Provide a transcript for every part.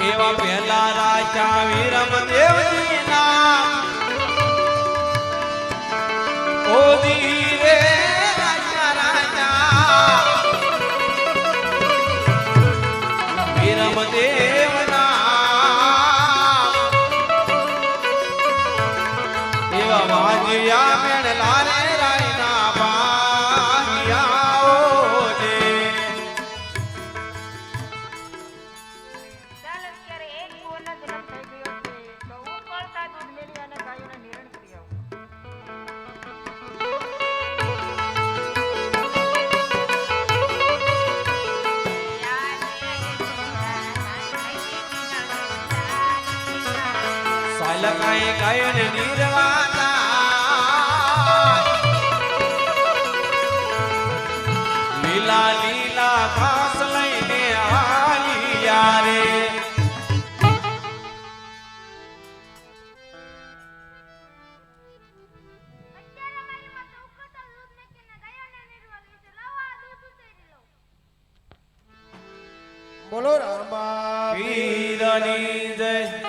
એવા પહેલા રાજા વિરમ દેવજીના ઓદી રે રાજા સાલકાએ ગાયન નિર્વાતા લીલા લીલા ઘાસ લઈને આલિયા રે અત્યારે મારી માથે ઉકળતા દૂધ નાખીને ગાયોને નિર્વા ગઈ છે લાવો આ દૂધ ઉતારી લઉં બોલો રામા પીરની જય.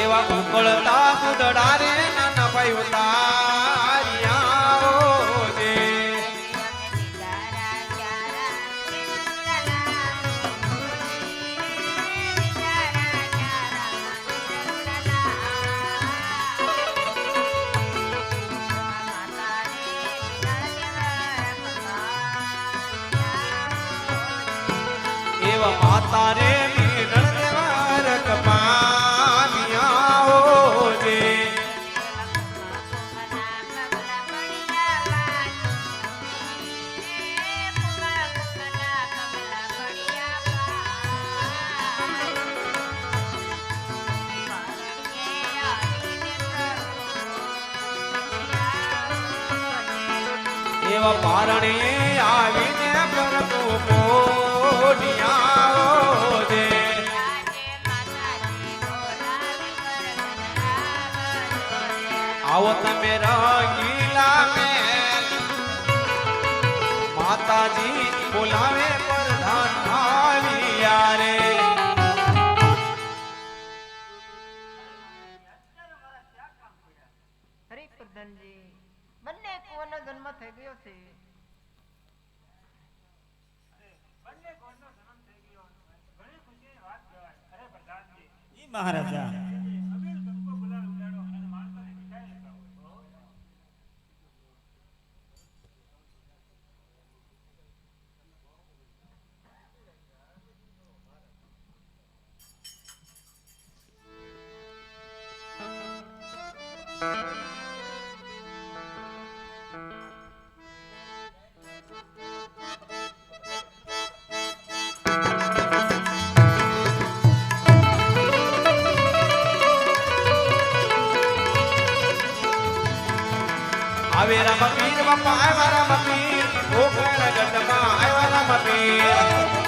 એવા ઉકળતા કુદડા રે નાના ભાઈ ઉતારિયા ઓજે. એવા માતા રે એવા પારણે આવીને પરકો મોઢિયા ઓજે આવો તમે રંગીલા મેલ. માતાજી બોલાવે પ્રધાન આવ્યા રે હરિપ્રધાનજી બંને કુંવરનો જન્મ થઈ ગયો છે જી મહારાજા આવે રામ પીર બાપા આવ્યા રામ પીર ઓખણ ગઢમાં આવ્યા રામ પીર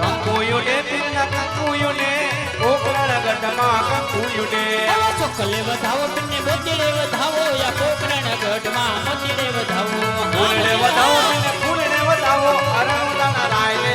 કંકુયુને કંકુયુને ઓખણ ગઢમાં કંકુયુને ચોકલે વધાવો તમને બોચડે વધાવો યા કોકરણ ગઢમાં મોચડે વધાવો ફૂલને વધાવો મને ફૂલને વધાવો અરણુદાના રાયને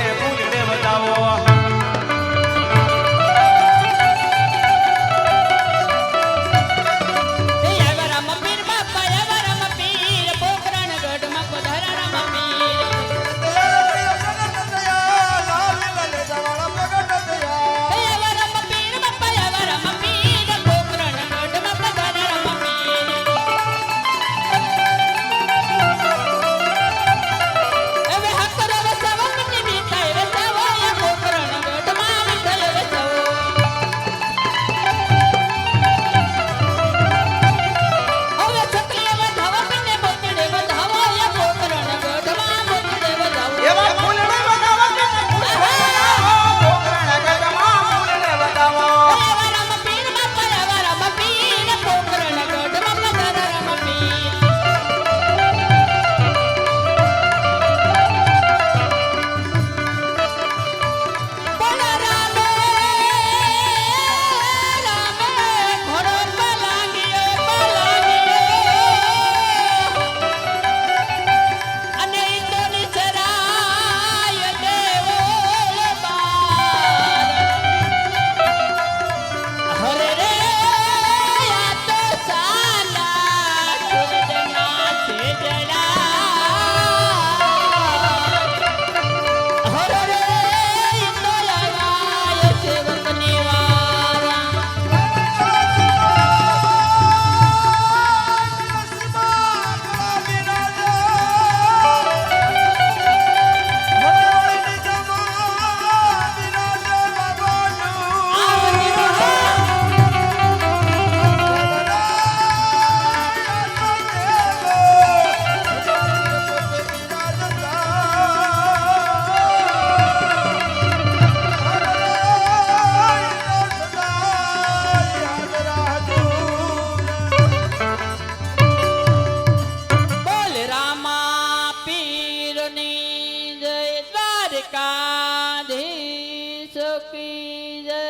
જય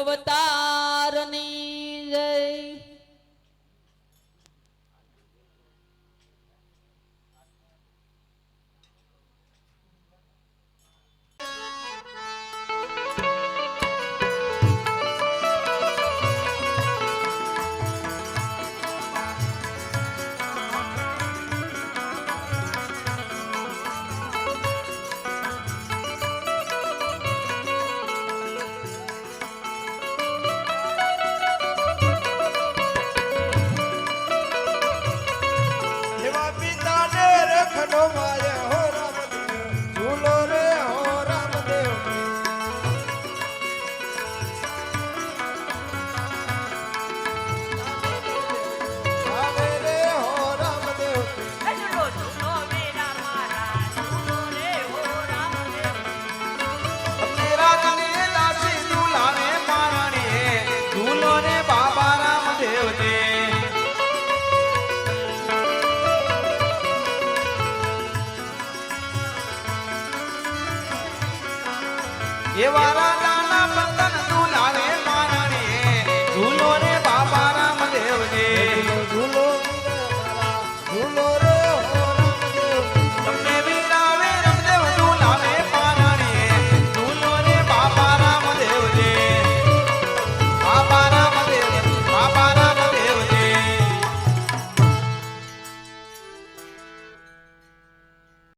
અવતારની જય. રે એવા રાજાના